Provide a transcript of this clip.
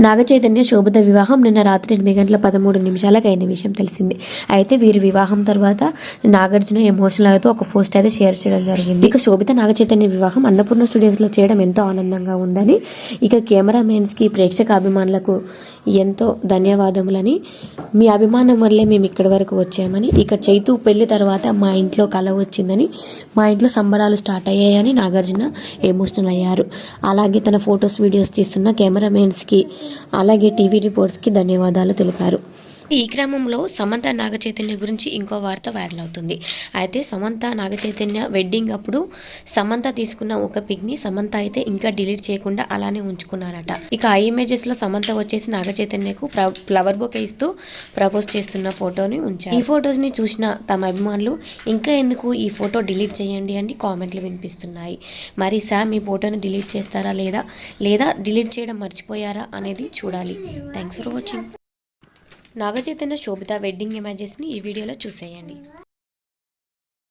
నాగచైతన్య శోభిత వివాహం నిన్న రాత్రి ఎనిమిది గంటల పదమూడు నిమిషాలకు అయిన విషయం తెలిసింది. అయితే వీరి వివాహం తర్వాత నాగార్జున ఎమోషనల్ అవుతూ ఒక పోస్ట్ అయితే షేర్ చేయడం జరిగింది. ఇక శోభిత నాగచైతన్య వివాహం అన్నపూర్ణ స్టూడియోస్లో చేయడం ఎంతో ఆనందంగా ఉందని ఇక కెమెరామెన్స్కి ప్రేక్షక అభిమానులకు ఎంతో ధన్యవాదములని. మీ అభిమానం వల్లే మేము ఇక్కడి వరకు వచ్చామని. ఇక చైతు పెళ్ళి తర్వాత మా ఇంట్లో కల వచ్చిందని మా ఇంట్లో సంబరాలు స్టార్ట్ అయ్యాయని నాగార్జున ఎమోషనల్ అయ్యారు అలాగే తన ఫొటోస్ వీడియోస్ తీస్తున్న కెమెరామెన్స్కి అలాగే టీవీ రిపోర్ట్స్కి ధన్యవాదాలు తెలిపారు. ఈ క్రమంలో సమంత నాగచైతన్య గురించి ఇంకో వార్త వైరల్ అవుతుంది. అయితే సమంత నాగచైతన్య వెడ్డింగ్ అప్పుడు సమంత తీసుకున్న ఒక పిక్ని సమంత అయితే ఇంకా డిలీట్ చేయకుండా అలానే ఉంచుకున్నారట. ఇక ఆ ఇమేజెస్లో సమంత వచ్చేసి నాగచైతన్యకు ఫ్లవర్ బొకే ఇస్తూ ప్రపోజ్ చేస్తున్న ఫోటోని ఉంచారు. ఈ ఫొటోస్ని చూసిన తమ అభిమానులు ఇంకా ఎందుకు ఈ ఫోటో డిలీట్ చేయండి అని కామెంట్లు వినిపిస్తున్నాయి. మరి సామ్ ఈ ఫోటోని డిలీట్ చేస్తారా లేదా? లేదా డిలీట్ చేయడం మర్చిపోయారా? అనేది చూడాలి. Thanks for watching Naga Chaitanya Sobhita wedding ఇమేజెస్ని ఈ వీడియోలో చూసేయండి.